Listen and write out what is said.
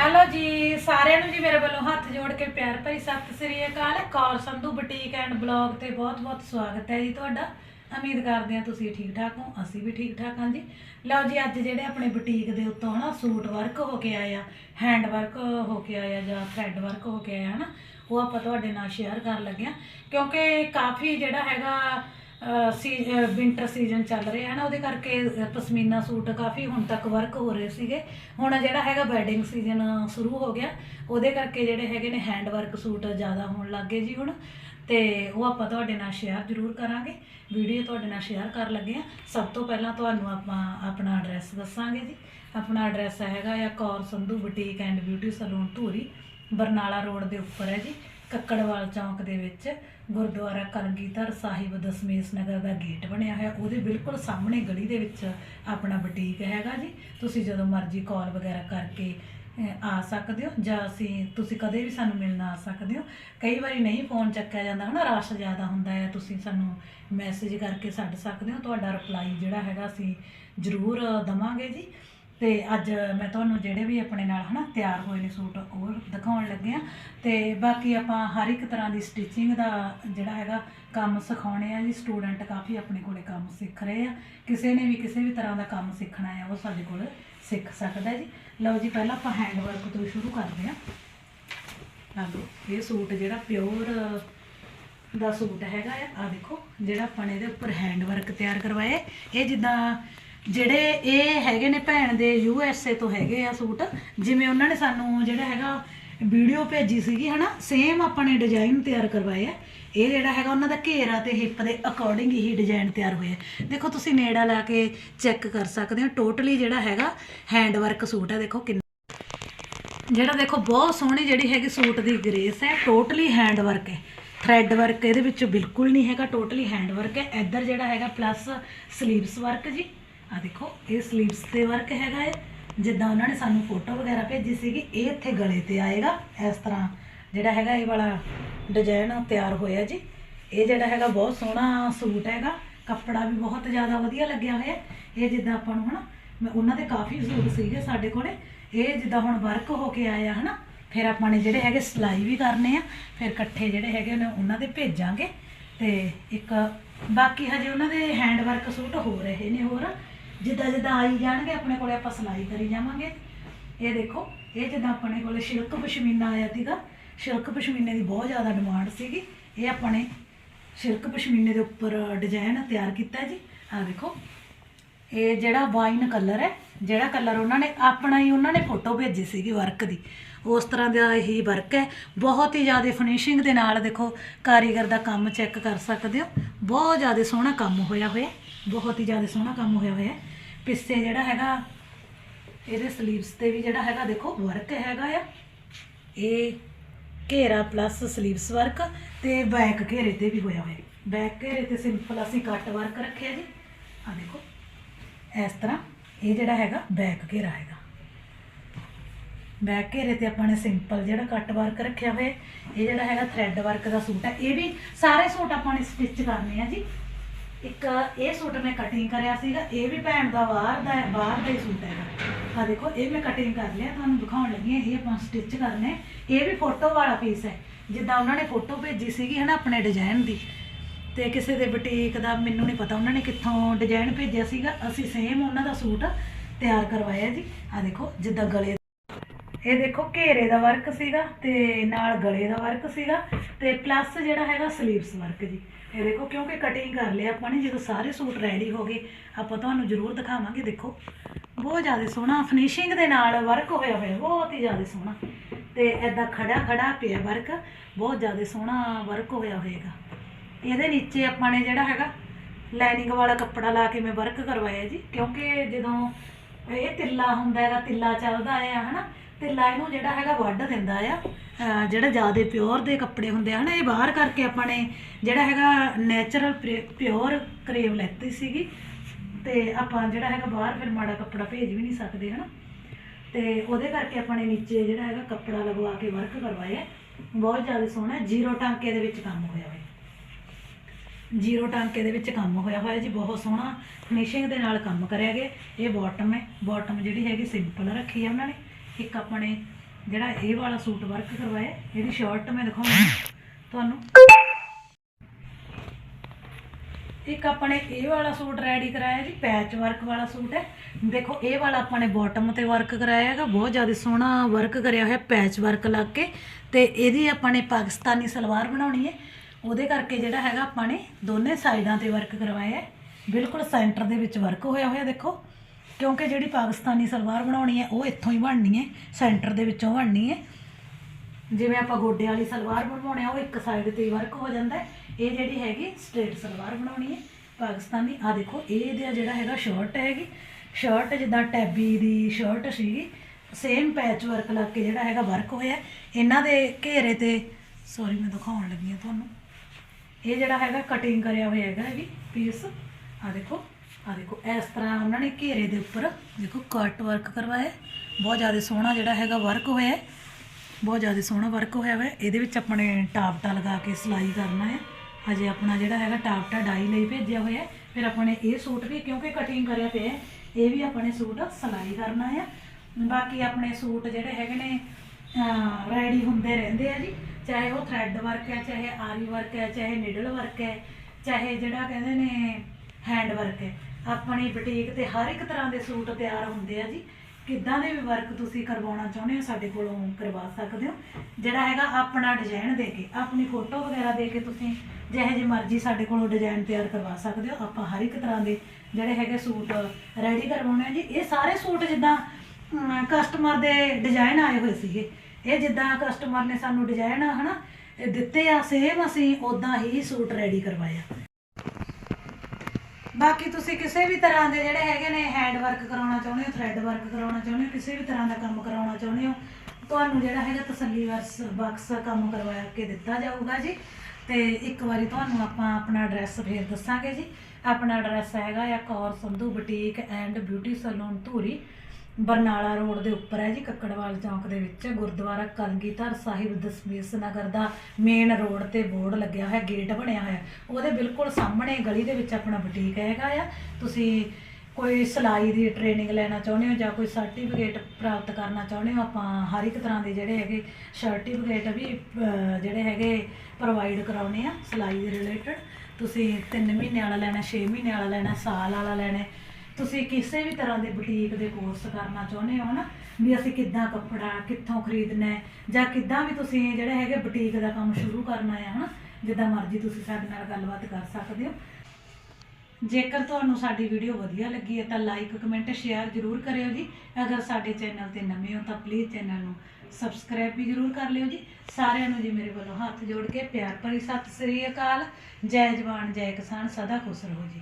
Hello ਜੀ, ਸਾਰਿਆਂ ਨੂੰ ਜੀ ਮੇਰੇ ਵੱਲੋਂ ਹੱਥ ਜੋੜ ਕੇ ਪਿਆਰ ਭਰੀ ਸਤਿ ਸ੍ਰੀ ਅਕਾਲ। Kaur Sandhu boutique and blog ਤੇ ਬਹੁਤ-ਬਹੁਤ ਸਵਾਗਤ ਹੈ ਜੀ ਤੁਹਾਡਾ। ਉਮੀਦ ਕਰਦੇ ਹਾਂ ਤੁਸੀਂ ਠੀਕ ਠਾਕ ਹੋ, ਅਸੀਂ ਵੀ ਠੀਕ ਠਾਕ ਹਾਂ ਜੀ। ਲਓ ਜੀ, ਅੱਜ ਜਿਹੜੇ ਆਪਣੇ ਬੁਟੀਕ ਦੇ ਉੱਤੋਂ ਹਨਾ, ਸੂਟ ਵਰਕ ਹੋ ਕੇ ਆਇਆ ਹੈਂਡ ਵਰਕ ਹੋ ਕੇ ਆਇਆ ਜਾਂ ਥ੍ਰੈਡ ਵਰਕ ਹੋ ਕੇ ਆਇਆ ਹਨਾ, ਉਹ ਆਪਾਂ ਤੁਹਾਡੇ ਨਾਲ ਸ਼ੇਅਰ ਕਰਨ ਲੱਗੇ ਹਾਂ। ਕਿਉਂਕਿ ਕਾਫੀ ਜਿਹੜਾ ਹੈਗਾ ਸੀ ਵਿੰਟਰ ਸੀਜ਼ਨ ਚੱਲ ਰਿਹਾ ਹੈ ਨਾ, ਉਹਦੇ ਕਰਕੇ ਪਸ਼ਮੀਨਾ ਸੂਟ ਕਾਫੀ ਹੁਣ ਤੱਕ ਵਰਕ ਹੋ ਰਹੇ ਸੀਗੇ। ਹੁਣ ਜਿਹੜਾ ਹੈਗਾ ਵੈਡਿੰਗ ਸੀਜ਼ਨ ਸ਼ੁਰੂ ਹੋ ਗਿਆ, ਉਹਦੇ ਕਰਕੇ ਜਿਹੜੇ ਹੈਗੇ ਨੇ ਹੈਂਡ ਵਰਕ ਸੂਟ ਜ਼ਿਆਦਾ ਹੋਣ ਲੱਗ ਗਏ ਜੀ ਹੁਣ। ਤੇ ਉਹ ਆਪਾਂ ਤੁਹਾਡੇ ਨਾਲ ਸ਼ੇਅਰ ਜ਼ਰੂਰ ਕਰਾਂਗੇ। ਵੀਡੀਓ ਤੁਹਾਡੇ ਨਾਲ ਸ਼ੇਅਰ ਕਰ ਲੱਗੇ ਆ ਸਭ ਤੋਂ ਪਹਿਲਾਂ ਤੁਹਾਨੂੰ ਆਪਾਂ ਆਪਣਾ ਐਡਰੈਸ ਦੱਸਾਂਗੇ ਜੀ। ਆਪਣਾ ਐਡਰੈਸ ਹੈਗਾ ਆ Kaur Sandhu boutique and beauty salon Dhuri, Barnala road ਦੇ ਉੱਪਰ ਹੈ ਜੀ। ਕੱਕੜਵਾਲ ਚੌਂਕ ਦੇ ਵਿੱਚ ਗੁਰਦੁਆਰਾ ਕਲਗੀਧਰ ਸਾਹਿਬ ਦਸਮੇਸ਼ ਨਗਰ ਦਾ ਗੇਟ ਬਣਿਆ ਹੋਇਆ। ਉਹਦੇ ਬਿਲਕੁਲ ਸਾਹਮਣੇ ਗਲੀ ਦੇ ਵਿੱਚ ਆਪਣਾ ਬੁਟੀਕ ਹੈਗਾ ਜੀ। ਤੁਸੀਂ ਜਦੋਂ ਮਰਜ਼ੀ ਕਾਲ ਵਗੈਰਾ ਕਰਕੇ ਆ ਸਕਦੇ ਹੋ ਜਾਂ ਅਸੀਂ, ਤੁਸੀਂ ਕਦੇ ਵੀ ਸਾਨੂੰ ਮਿਲਣ ਆ ਸਕਦੇ ਹੋ। ਕਈ ਵਾਰੀ ਨਹੀਂ ਫੋਨ ਚੱਕਿਆ ਜਾਂਦਾ, ਹਨਾ, ਰਸ਼ ਜ਼ਿਆਦਾ ਹੁੰਦਾ ਹੈ, ਤੁਸੀਂ ਸਾਨੂੰ ਮੈਸੇਜ ਕਰਕੇ ਛੱਡ ਸਕਦੇ ਹੋ। ਤੁਹਾਡਾ ਰਿਪਲਾਈ ਜਿਹੜਾ ਹੈਗਾ ਅਸੀਂ ਜ਼ਰੂਰ ਦਵਾਂਗੇ ਜੀ। ਤੇ ਅੱਜ ਮੈਂ ਤੁਹਾਨੂੰ ਜਿਹੜੇ ਵੀ ਆਪਣੇ ਨਾਲ ਹਨਾ ਤਿਆਰ ਹੋਏ ਨੇ ਸੂਟ, ਉਹ ਦਿਖਾਉਣ ਲੱਗੇ ਆ ਤੇ ਬਾਕੀ ਆਪਾਂ ਹਰ ਇੱਕ ਤਰ੍ਹਾਂ ਦੀ ਸਟਿਚਿੰਗ ਦਾ ਜਿਹੜਾ ਹੈਗਾ ਕੰਮ ਸਿਖਾਉਣੇ ਆ ਜੀ। ਸਟੂਡੈਂਟ ਕਾਫੀ ਆਪਣੇ ਕੋਲੇ ਕੰਮ ਸਿੱਖ ਰਹੇ ਆ। ਕਿਸੇ ਨੇ ਵੀ ਕਿਸੇ ਵੀ ਤਰ੍ਹਾਂ ਦਾ ਕੰਮ ਸਿੱਖਣਾ ਆ, ਉਹ ਸਾਡੇ ਕੋਲ ਸਿੱਖ ਸਕਦਾ ਜੀ। ਲਓ ਜੀ, ਪਹਿਲਾਂ ਆਪਾਂ ਹੈਂਡ ਵਰਕ ਤੋਂ ਸ਼ੁਰੂ ਕਰਦੇ ਆ ਲਓ, ਇਹ ਸੂਟ ਜਿਹੜਾ ਪਿਓਰ ਦਾ ਸੂਟ ਹੈਗਾ ਆ। ਆ ਦੇਖੋ, ਜਿਹੜਾ ਆਪਾਂ ਨੇ ਇਹਦੇ ਉੱਪਰ ਹੈਂਡ ਵਰਕ ਤਿਆਰ ਕਰਵਾਇਆ। ਇਹ ਜਿੱਦਾਂ ਜਿਹੜੇ ਇਹ ਹੈਗੇ ਨੇ ਭੈਣ ਦੇ ਯੂ ਐਸ ਏ ਤੋਂ ਹੈਗੇ ਆ ਸੂਟ, ਜਿਵੇਂ ਉਹਨਾਂ ਨੇ ਸਾਨੂੰ ਜਿਹੜਾ ਹੈਗਾ ਵੀਡੀਓ ਭੇਜੀ ਸੀਗੀ, ਹਨਾ? ਸੇਮ ਆਪਾਂ ਨੇ ਡਿਜ਼ਾਈਨ ਤਿਆਰ ਕਰਵਾਏ ਆ। ਇਹ ਜਿਹੜਾ ਹੈਗਾ ਉਹਨਾਂ ਦਾ ਘੇਰਾ ਤੇ ਹਿੱਪ ਦੇ ਅਕੋਰਡਿੰਗ ਹੀ ਡਿਜ਼ਾਈਨ ਤਿਆਰ ਹੋਇਆ ਹੈ। ਦੇਖੋ, ਤੁਸੀਂ ਨੇੜਾ ਲਾ ਕੇ ਚੈੱਕ ਕਰ ਸਕਦੇ ਹੋ ਟੋਟਲੀ ਜਿਹੜਾ ਹੈਗਾ ਹੈਂਡ ਵਰਕ ਸੂਟ ਹੈ ਦੇਖੋ ਕਿੰਨਾ। ਜਿਹੜਾ ਦੇਖੋ, ਬਹੁਤ ਸੋਹਣੀ ਜਿਹੜੀ ਹੈਗੀ ਸੂਟ ਦੀ ਗ੍ਰੇਸ ਹੈ ਟੋਟਲੀ ਹੈਂਡ ਵਰਕ ਹੈ। ਥ੍ਰੈਡ ਵਰਕ ਇਹਦੇ ਵਿੱਚ ਬਿਲਕੁਲ ਨਹੀਂ ਹੈਗਾ ਟੋਟਲੀ ਹੈਂਡ ਵਰਕ ਹੈ। ਇੱਧਰ ਜਿਹੜਾ ਹੈਗਾ ਪਲੱਸ ਸਲੀਵਸ ਵਰਕ ਜੀ। ਆ ਦੇਖੋ, ਇਹ ਸਲੀਵਸ ਤੇ ਵਰਕ ਹੈਗਾ ਹੈ ਜਿੱਦਾਂ ਉਹਨਾਂ ਨੇ ਸਾਨੂੰ ਫੋਟੋ ਵਗੈਰਾ ਭੇਜੀ ਸੀਗੀ, ਇਹ ਇੱਥੇ ਗਲੇ ਤੇ ਆਏਗਾ। ਇਸ ਤਰ੍ਹਾਂ ਜਿਹੜਾ ਹੈਗਾ ਇਹ ਵਾਲਾ ਡਿਜ਼ਾਈਨ ਤਿਆਰ ਹੋਇਆ ਜੀ। ਇਹ ਜਿਹੜਾ ਹੈਗਾ ਬਹੁਤ ਸੋਹਣਾ ਸੂਟ ਹੈਗਾ। ਕੱਪੜਾ ਵੀ ਬਹੁਤ ਜ਼ਿਆਦਾ ਵਧੀਆ ਲੱਗਿਆ ਹੋਇਆ। ਇਹ ਜਿੱਦਾਂ ਆਪਾਂ ਨੂੰ ਹਨਾ, ਮੈਂ ਉਹਨਾਂ ਦੇ ਕਾਫੀ ਸੂਟ ਸੀਗੇ ਸਾਡੇ ਕੋਲੇ। ਇਹ ਜਿੱਦਾਂ ਹੁਣ ਵਰਕ ਹੋ ਕੇ ਆਇਆ ਹਨਾ, ਫਿਰ ਆਪਾਂ ਨੇ ਜਿਹੜੇ ਹੈਗੇ ਸਿਲਾਈ ਵੀ ਕਰਨੇ ਆ, ਫਿਰ ਇਕੱਠੇ ਜਿਹੜੇ ਹੈਗੇ ਨੇ ਉਹਨਾਂ ਦੇ ਭੇਜਾਂਗੇ। ਤੇ ਇੱਕ ਬਾਕੀ ਹਜੇ ਉਹਨਾਂ ਦੇ ਹੈਂਡ ਵਰਕ ਸੂਟ ਹੋ ਰਹੇ ਨੇ ਹੋਰ। ਜਿੱਦਾਂ ਜਿੱਦਾਂ ਆਈ ਜਾਣਗੇ, ਆਪਣੇ ਕੋਲੇ ਆਪਾਂ ਸਿਲਾਈ ਕਰੀ ਜਾਵਾਂਗੇ। ਇਹ ਦੇਖੋ, ਇਹ ਜਿੱਦਾਂ ਆਪਣੇ ਕੋਲੇ ਸ਼ਿਲਕ ਪਸ਼ਮੀਨਾ ਆਇਆ ਸੀਗਾ। ਸ਼ਿਲਕ ਪਸ਼ਮੀਨੇ ਦੀ ਬਹੁਤ ਜ਼ਿਆਦਾ ਡਿਮਾਂਡ ਸੀਗੀ। ਇਹ ਆਪਾਂ ਨੇ ਸ਼ਿਲਕ ਪਸ਼ਮੀਨੇ ਦੇ ਉੱਪਰ ਡਿਜ਼ਾਈਨ ਤਿਆਰ ਕੀਤਾ ਜੀ। ਆ ਦੇਖੋ, ਇਹ ਜਿਹੜਾ ਵਾਈਨ ਕਲਰ ਹੈ, ਜਿਹੜਾ ਕਲਰ ਉਹਨਾਂ ਨੇ ਆਪਣਾ ਹੀ ਉਹਨਾਂ ਨੇ ਫੋਟੋ ਭੇਜੀ ਸੀਗੀ ਵਰਕ ਦੀ। ਉਸ ਤਰ੍ਹਾਂ ਦਾ ਹੀ ਵਰਕ ਹੈ। ਬਹੁਤ ਹੀ ਜ਼ਿਆਦਾ ਫਿਨਿਸ਼ਿੰਗ ਦੇ ਨਾਲ ਦੇਖੋ, ਕਾਰੀਗਰ ਦਾ ਕੰਮ ਚੈੱਕ ਕਰ ਸਕਦੇ ਹੋ। ਬਹੁਤ ਜ਼ਿਆਦਾ ਸੋਹਣਾ ਕੰਮ ਹੋਇਆ ਹੋਇਆ। ਬਹੁਤ ਹੀ ਜ਼ਿਆਦਾ ਸੋਹਣਾ ਕੰਮ ਹੋਇਆ ਹੋਇਆ ਹੈ। ਪਿੱਛੇ ਜਿਹੜਾ ਹੈਗਾ, ਇਹਦੇ ਸਲੀਵਸ ਤੇ ਵੀ ਜਿਹੜਾ ਹੈਗਾ, ਦੇਖੋ ਵਰਕ ਹੈਗਾ ਆ। ਇਹ ਘੇਰਾ ਪਲੱਸ ਸਲੀਵਸ ਵਰਕ ਤੇ ਬੈਕ ਘੇਰੇ ਤੇ ਵੀ ਹੋਇਆ ਹੋਇਆ ਬੈਕ ਘੇਰੇ ਤੇ ਸਿੰਪਲ ਅਸੀਂ ਕੱਟ ਵਰਕ ਰੱਖਿਆ ਜੀ। ਆ ਦੇਖੋ, ਇਸ ਤਰ੍ਹਾਂ ਇਹ ਜਿਹੜਾ ਹੈਗਾ ਬੈਕ ਘੇਰਾ ਹੈਗਾ। ਬੈਕ ਘੇਰੇ ਤੇ ਆਪਾਂ ਨੇ ਸਿੰਪਲ ਜਿਹੜਾ ਕੱਟ ਵਰਕ ਰੱਖਿਆ ਹੋਇਆ ਇਹ ਜਿਹੜਾ ਹੈਗਾ ਥ੍ਰੈਡ ਵਰਕ ਦਾ ਸੂਟ ਹੈ। ਇਹ ਵੀ ਸਾਰੇ ਸੂਟ ਆਪਾਂ ਨੇ ਸਟਿਚ ਕਰਨੇ ਆ ਜੀ। ਇੱਕ ਇਹ ਸੂਟ ਮੈਂ ਕਟਿੰਗ ਕਰਿਆ ਸੀਗਾ, ਇਹ ਵੀ ਭੈਣ ਦਾ ਬਾਹਰ ਦਾ ਹੈ, ਬਾਹਰ ਦਾ ਹੀ ਸੂਟ ਹੈਗਾ। ਆ ਦੇਖੋ, ਇਹ ਮੈਂ ਕਟਿੰਗ ਕਰ ਲਿਆ, ਤੁਹਾਨੂੰ ਦਿਖਾਉਣ ਲੱਗੀ ਹਾਂ, ਇਹ ਆਪਾਂ ਸਟਿਚ ਕਰਨੇ ਇਹ ਵੀ ਫੋਟੋ ਵਾਲਾ ਪੀਸ ਹੈ। ਜਿੱਦਾਂ ਉਹਨਾਂ ਨੇ ਫੋਟੋ ਭੇਜੀ ਸੀਗੀ, ਹਨਾ, ਆਪਣੇ ਡਿਜ਼ਾਈਨ ਦੀ। ਤੇ ਕਿਸੇ ਦੇ ਬੁਟੀਕ ਦਾ, ਮੈਨੂੰ ਨਹੀਂ ਪਤਾ ਉਹਨਾਂ ਨੇ ਕਿੱਥੋਂ ਡਿਜ਼ਾਈਨ ਭੇਜਿਆ ਸੀਗਾ। ਅਸੀਂ ਸੇਮ ਉਹਨਾਂ ਦਾ ਸੂਟ ਤਿਆਰ ਕਰਵਾਇਆ ਜੀ। ਆ ਦੇਖੋ, ਜਿੱਦਾਂ ਗਲੇ ਇਹ ਦੇਖੋ ਘੇਰੇ ਦਾ ਵਰਕ ਸੀਗਾ ਤੇ ਨਾਲ ਗਲੇ ਦਾ ਵਰਕ ਸੀਗਾ ਤੇ ਪਲੱਸ ਜਿਹੜਾ ਹੈਗਾ ਸਲੀਵਸ ਵਰਕ ਜੀ। ਇਹ ਦੇਖੋ ਕਿਉਂਕਿ ਕਟਿੰਗ ਕਰ ਲਿਆ ਆਪਾਂ ਨੇ, ਜਦੋਂ ਸਾਰੇ ਸੂਟ ਰੈਡੀ ਹੋ ਗਏ, ਆਪਾਂ ਤੁਹਾਨੂੰ ਜ਼ਰੂਰ ਦਿਖਾਵਾਂਗੇ, ਦੇਖੋ। ਬਹੁਤ ਜ਼ਿਆਦਾ ਸੋਹਣਾ ਫਿਨਿਸ਼ਿੰਗ ਦੇ ਨਾਲ ਵਰਕ ਹੋਇਆ ਹੋਇਆ, ਬਹੁਤ ਹੀ ਜ਼ਿਆਦਾ ਸੋਹਣਾ। ਤੇ ਐਦਾਂ ਖੜਾ ਖੜਾ ਪਿਆ ਵਰਕ ਬਹੁਤ ਜ਼ਿਆਦਾ ਸੋਹਣਾ ਵਰਕ ਹੋਇਆ ਹੋਏਗਾ ਇਹਦੇ ਨੀਚੇ ਆਪਾਂ ਨੇ ਜਿਹੜਾ ਹੈਗਾ ਲਾਈਨਿੰਗ ਵਾਲਾ ਕੱਪੜਾ ਲਾ ਕੇ ਮੈਂ ਵਰਕ ਕਰਵਾਇਆ ਜੀ, ਕਿਉਂਕਿ ਜਦੋਂ ਇਹ ਤਿੱਲਾ ਹੁੰਦਾ ਹੈਗਾ, ਤਿੱਲਾ ਚੱਲਦਾ ਆ, ਹਨਾ? ਤਿੱਲਾ ਲਾਈਨੋ ਜਿਹੜਾ ਹੈਗਾ ਵੱਢ ਦਿੰਦਾ ਆ। ਜਿਹੜਾ ਜ਼ਿਆਦਾ ਪਿਓਰ ਦੇ ਕੱਪੜੇ ਹੁੰਦੇ ਆ ਹਨਾ, ਇਹ ਬਾਹਰ ਕਰਕੇ ਆਪਾਂ ਨੇ ਜਿਹੜਾ ਹੈਗਾ ਨੇਚਰਲ ਪਿਓਰ ਕਰੇਵ ਲੈਤੀ ਸੀਗੀ। ਤੇ ਆਪਾਂ ਜਿਹੜਾ ਹੈਗਾ ਬਾਹਰ ਫਿਰ ਮਾੜਾ ਕੱਪੜਾ ਭੇਜ ਵੀ ਨਹੀਂ ਸਕਦੇ ਹਨਾ। ਤੇ ਉਹਦੇ ਕਰਕੇ ਆਪਾਂ ਨੇ ਨੀਚੇ ਜਿਹੜਾ ਹੈਗਾ ਕੱਪੜਾ ਲਗਵਾ ਕੇ ਵਰਕ ਕਰਵਾਇਆ ਬਹੁਤ ਜ਼ਿਆਦਾ ਸੋਹਣਾ ਜ਼ੀਰੋ ਟਾਂਕੇ ਦੇ ਵਿੱਚ ਕੰਮ ਹੋਇਆ ਹੋਇਆ ਜ਼ੀਰੋ ਟਾਂਕੇ ਦੇ ਵਿੱਚ ਕੰਮ ਹੋਇਆ ਹੋਇਆ ਜੀ, ਬਹੁਤ ਸੋਹਣਾ ਫਿਨਿਸ਼ਿੰਗ ਦੇ ਨਾਲ ਕੰਮ ਕਰਿਆ ਗਿਆ। ਇਹ ਬਾਟਮ ਹੈ ਬਾਟਮ ਜਿਹੜੀ ਹੈਗੀ ਸਿੰਪਲ ਰੱਖੀ ਹੈ ਉਹਨਾਂ ਨੇ। ਇੱਕ ਆਪਣੇ ਜਿਹੜਾ ਇਹ ਵਾਲਾ ਸੂਟ ਵਰਕ ਕਰਵਾਇਆ, ਇਹਦੀ ਸ਼ਰਟ ਮੈਂ ਦਿਖਾਉਂਦੀ ਤੁਹਾਨੂੰ। ਇੱਕ ਆਪਣੇ ਇਹ ਵਾਲਾ ਸੂਟ ਰੈਡੀ ਕਰਾਇਆ ਜੀ ਪੈਚ ਵਰਕ ਵਾਲਾ ਸੂਟ ਹੈ। ਦੇਖੋ, ਇਹ ਵਾਲਾ ਆਪਾਂ ਨੇ ਬਾਟਮ ਤੇ ਵਰਕ ਕਰਾਇਆ ਹੈਗਾ, ਬਹੁਤ ਜ਼ਿਆਦਾ ਸੋਹਣਾ ਵਰਕ ਕਰਿਆ ਹੋਇਆ ਪੈਚ ਵਰਕ ਲੱਗ ਕੇ। ਤੇ ਇਹਦੀ ਆਪਾਂ ਨੇ ਪਾਕਿਸਤਾਨੀ ਸਲਵਾਰ ਬਣਾਉਣੀ ਹੈ। ਉਹਦੇ ਕਰਕੇ ਜਿਹੜਾ ਹੈਗਾ ਆਪਾਂ ਨੇ ਦੋਨੇ ਸਾਈਡਾਂ ਤੇ ਵਰਕ ਕਰਵਾਇਆ ਹੈ। ਬਿਲਕੁਲ ਸੈਂਟਰ ਦੇ ਵਿੱਚ ਵਰਕ ਹੋਇਆ ਹੋਇਆ, ਦੇਖੋ। ਕਿਉਂਕਿ ਜਿਹੜੀ ਪਾਕਿਸਤਾਨੀ ਸਲਵਾਰ ਬਣਾਉਣੀ ਹੈ, ਉਹ ਇੱਥੋਂ ਹੀ ਬਣਨੀ ਹੈ, ਸੈਂਟਰ ਦੇ ਵਿੱਚੋਂ ਬਣਨੀ ਹੈ। ਜਿਵੇਂ ਆਪਾਂ ਗੋਡੇ ਵਾਲੀ ਸਲਵਾਰ ਬਣਵਾਉਣੇ ਆ ਉਹ ਇੱਕ ਸਾਈਡ ਤੇ ਵਰਕ ਹੋ ਜਾਂਦਾ ਇਹ ਜਿਹੜੀ ਹੈਗੀ ਸਟ੍ਰੇਟ ਸਲਵਾਰ ਬਣਾਉਣੀ ਹੈ। ਪਾਕਿਸਤਾਨੀ ਆ ਦੇਖੋ, ਇਹ ਇਹਦਾ ਜਿਹੜਾ ਹੈਗਾ ਸ਼ਰਟ ਹੈਗੀ ਸ਼ਰਟ ਜਿੱਦਾਂ ਟੈਬੀ ਦੀ ਸ਼ਰਟ ਸੀਗੀ ਸੇਮ ਪੈਚ ਵਰਕ ਲੱਗ ਕੇ ਜਿਹੜਾ ਹੈਗਾ ਵਰਕ ਹੋਇਆ ਇਹਨਾਂ ਦੇ ਘੇਰੇ ਤੇ ਸੌਰੀ ਮੈਂ ਦਿਖਾਉਣ ਲੱਗੀ ਹਾਂ ਤੁਹਾਨੂੰ। ਇਹ ਜਿਹੜਾ ਹੈਗਾ ਕਟਿੰਗ ਕਰਿਆ ਹੋਇਆ ਹੈਗਾ ਇਹ ਵੀ ਪੀਸ ਆ ਦੇਖੋ ਆ ਦੇਖੋ, ਇਸ ਤਰ੍ਹਾਂ ਉਹਨਾਂ ਨੇ ਘੇਰੇ ਦੇ ਉੱਪਰ ਦੇਖੋ ਕੱਟ ਵਰਕ ਕਰਵਾਇਆ ਬਹੁਤ ਜ਼ਿਆਦਾ ਸੋਹਣਾ ਜਿਹੜਾ ਹੈਗਾ ਵਰਕ ਹੋਇਆ ਹੈ। ਬਹੁਤ ਜ਼ਿਆਦਾ ਸੋਹਣਾ ਵਰਕ ਹੋਇਆ ਹੋਇਆ ਇਹਦੇ ਵਿੱਚ ਆਪਣੇ ਟਾਪਟਾ ਲਗਾ ਕੇ ਸਿਲਾਈ ਕਰਨਾ ਹੈ। ਹਜੇ ਆਪਣਾ ਜਿਹੜਾ ਹੈਗਾ ਟਾਪਟਾ ਡਾਈ ਲਈ ਭੇਜਿਆ ਹੋਇਆ ਫਿਰ ਆਪਣੇ ਇਹ ਸੂਟ ਵੀ ਕਿਉਂਕਿ ਕਟਿੰਗ ਕਰਿਆ ਪਿਆ ਇਹ ਵੀ ਆਪਣੇ ਸੂਟ ਸਿਲਾਈ ਕਰਨਾ ਹੈ। ਬਾਕੀ ਆਪਣੇ ਸੂਟ ਜਿਹੜੇ ਹੈਗੇ ਨੇ ਰੈਡੀ ਹੁੰਦੇ ਰਹਿੰਦੇ ਆ ਜੀ। ਚਾਹੇ ਉਹ ਥ੍ਰੈਡ ਵਰਕ ਹੈ, ਚਾਹੇ ਆਰੀ ਵਰਕ ਹੈ, ਚਾਹੇ ਨਿਡਲ ਵਰਕ ਹੈ, ਚਾਹੇ ਜਿਹੜਾ ਕਹਿੰਦੇ ਨੇ ਹੈਂਡ ਵਰਕ ਹੈ। ਆਪਣੀ ਬੁਟੀਕ ਤੇ ਹਰ ਇੱਕ ਤਰ੍ਹਾਂ ਦੇ ਸੂਟ ਤਿਆਰ ਹੁੰਦੇ ਆ ਜੀ। ਕਿੱਦਾਂ ਦੇ ਵੀ ਵਰਕ ਤੁਸੀਂ ਕਰਵਾਉਣਾ ਚਾਹੁੰਦੇ ਹੋ, ਸਾਡੇ ਕੋਲੋਂ ਕਰਵਾ ਸਕਦੇ ਹੋ। ਜਿਹੜਾ ਹੈਗਾ ਆਪਣਾ ਡਿਜ਼ਾਈਨ ਦੇ ਕੇ, ਆਪਣੀ ਫੋਟੋ ਵਗੈਰਾ ਦੇ ਕੇ ਤੁਸੀਂ ਜਿਹੇ ਜਿਹੀ ਮਰਜ਼ੀ ਸਾਡੇ ਕੋਲੋਂ ਡਿਜ਼ਾਈਨ ਤਿਆਰ ਕਰਵਾ ਸਕਦੇ ਹੋ। ਆਪਾਂ ਹਰ ਇੱਕ ਤਰ੍ਹਾਂ ਦੇ ਜਿਹੜੇ ਹੈਗੇ ਸੂਟ ਰੈਡੀ ਕਰਵਾਉਣੇ ਆ ਜੀ। ਇਹ ਸਾਰੇ ਸੂਟ ਜਿੱਦਾਂ ਕਸਟਮਰ ਦੇ ਡਿਜ਼ਾਈਨ ਆਏ ਹੋਏ ਸੀਗੇ। ਇਹ ਜਿੱਦਾਂ ਕਸਟਮਰ ਨੇ ਸਾਨੂੰ ਡਿਜ਼ਾਈਨ ਹਨਾ, ਇਹ ਦਿੱਤੇ ਆ ਸੇਮ ਅਸੀਂ ਉਦਾਂ ਹੀ ਸੂਟ ਰੈਡੀ ਕਰਵਾਇਆ। ਬਾਕੀ ਤੁਸੀਂ ਕਿਸੇ ਵੀ ਤਰ੍ਹਾਂ ਦੇ ਜਿਹੜੇ ਹੈਗੇ ਨੇ ਹੈਂਡ ਵਰਕ ਕਰਾਉਣਾ ਚਾਹੁੰਦੇ ਹੋ ਥਰੈਡ ਵਰਕ ਕਰਾਉਣਾ ਚਾਹੁੰਦੇ ਹੋ, ਕਿਸੇ ਵੀ ਤਰ੍ਹਾਂ ਦਾ ਕੰਮ ਕਰਾਉਣਾ ਚਾਹੁੰਦੇ ਹੋ, ਤੁਹਾਨੂੰ ਜਿਹੜਾ ਹੈਗਾ ਤਸੱਲੀ ਵਰਸ, ਬਕਸ ਕੰਮ ਕਰਵਾ ਕੇ ਦਿੱਤਾ ਜਾਊਗਾ ਜੀ। ਤੇ ਇੱਕ ਵਾਰੀ ਤੁਹਾਨੂੰ ਆਪਾਂ ਆਪਣਾ ਐਡਰੈਸ ਫੇਰ ਦੱਸਾਂਗੇ ਜੀ। ਆਪਣਾ ਐਡਰੈਸ ਹੈਗਾ ਆ Kaur Sandhu boutique and beauty salon Dhuri Barnala road ਦੇ ਉੱਪਰ ਹੈ ਜੀ, ਕੱਕੜਵਾਲ ਚੌਂਕ ਦੇ ਵਿੱਚ, ਗੁਰਦੁਆਰਾ ਕਲਗੀਧਰ ਸਾਹਿਬ ਦਸਮੇਸ਼ ਨਗਰ ਦਾ ਮੇਨ ਰੋਡ ਤੇ ਬੋਰਡ ਲੱਗਿਆ ਹੋਇਆ ਗੇਟ ਬਣਿਆ ਹੋਇਆ। ਉਹਦੇ ਬਿਲਕੁਲ ਸਾਹਮਣੇ ਗਲੀ ਦੇ ਵਿੱਚ ਆਪਣਾ ਬੁਟੀਕ ਹੈਗਾ ਆ। ਤੁਸੀਂ ਕੋਈ ਸਿਲਾਈ ਦੀ ਟ੍ਰੇਨਿੰਗ ਲੈਣਾ ਚਾਹੁੰਦੇ ਹੋ ਜਾਂ ਕੋਈ ਸਰਟੀਫਿਕੇਟ ਪ੍ਰਾਪਤ ਕਰਨਾ ਚਾਹੁੰਦੇ ਹੋ, ਆਪਾਂ ਹਰ ਇੱਕ ਤਰ੍ਹਾਂ ਦੇ ਜਿਹੜੇ ਹੈਗੇ ਸਰਟੀਫਿਕੇਟ ਵੀ ਜਿਹੜੇ ਹੈਗੇ ਪ੍ਰੋਵਾਈਡ ਕਰਾਉਨੇ ਆ, ਸਿਲਾਈ ਦੇ ਰਿਲੇਟਡ ਤੁਸੀਂ 3 ਮਹੀਨੇ ਵਾਲਾ ਲੈਣਾ 6 ਮਹੀਨੇ ਵਾਲਾ ਲੈਣਾ, ਸਾਲ ਵਾਲਾ ਲੈਣਾ। ਤੁਸੀਂ ਕਿਸੇ ਵੀ ਤਰ੍ਹਾਂ ਦੇ ਬੁਟੀਕ ਦੇ ਕੋਰਸ ਕਰਨਾ ਚਾਹੁੰਦੇ ਹੋ ਨਾ ਵੀ ਅਸੀਂ ਕਿੱਦਾਂ ਕੱਪੜਾ, ਕਿੱਥੋਂ ਖਰੀਦਣਾ ਹੈ? ਜਾਂ ਕਿੱਦਾਂ ਵੀ ਤੁਸੀਂ ਜਿਹੜੇ ਹੈਗੇ ਬੁਟੀਕ ਦਾ ਕੰਮ ਸ਼ੁਰੂ ਕਰਨਾ ਹੈ ਹਨਾ? ਜਿੱਦਾਂ ਮਰਜ਼ੀ ਤੁਸੀਂ ਸਾਡੇ ਨਾਲ ਗੱਲਬਾਤ ਕਰ ਸਕਦੇ ਹੋ। ਜੇਕਰ ਤੁਹਾਨੂੰ ਸਾਡੀ ਵੀਡੀਓ ਵਧੀਆ ਲੱਗੀ ਹੈ ਤਾਂ ਲਾਈਕ ਕਮੈਂਟ ਸ਼ੇਅਰ ਜ਼ਰੂਰ ਕਰਿਓ ਜੀ। ਅਗਰ ਸਾਡੇ ਚੈਨਲ ਤੇ ਨਵੇਂ ਹੋ ਤਾਂ ਪਲੀਜ਼ ਚੈਨਲ ਨੂੰ ਸਬਸਕ੍ਰਾਈਬ ਵੀ ਜ਼ਰੂਰ ਕਰ ਲਿਓ ਜੀ। ਸਾਰਿਆਂ ਨੂੰ ਜੀ ਮੇਰੇ ਵੱਲੋਂ ਹੱਥ ਜੋੜ ਕੇ ਪਿਆਰ ਭਰੀ ਸਤਿ ਸ੍ਰੀ ਅਕਾਲ। ਜੈ ਜਵਾਨ, ਜੈ ਕਿਸਾਨ, ਸਦਾ ਖੁਸ਼ ਰਹੋ ਜੀ।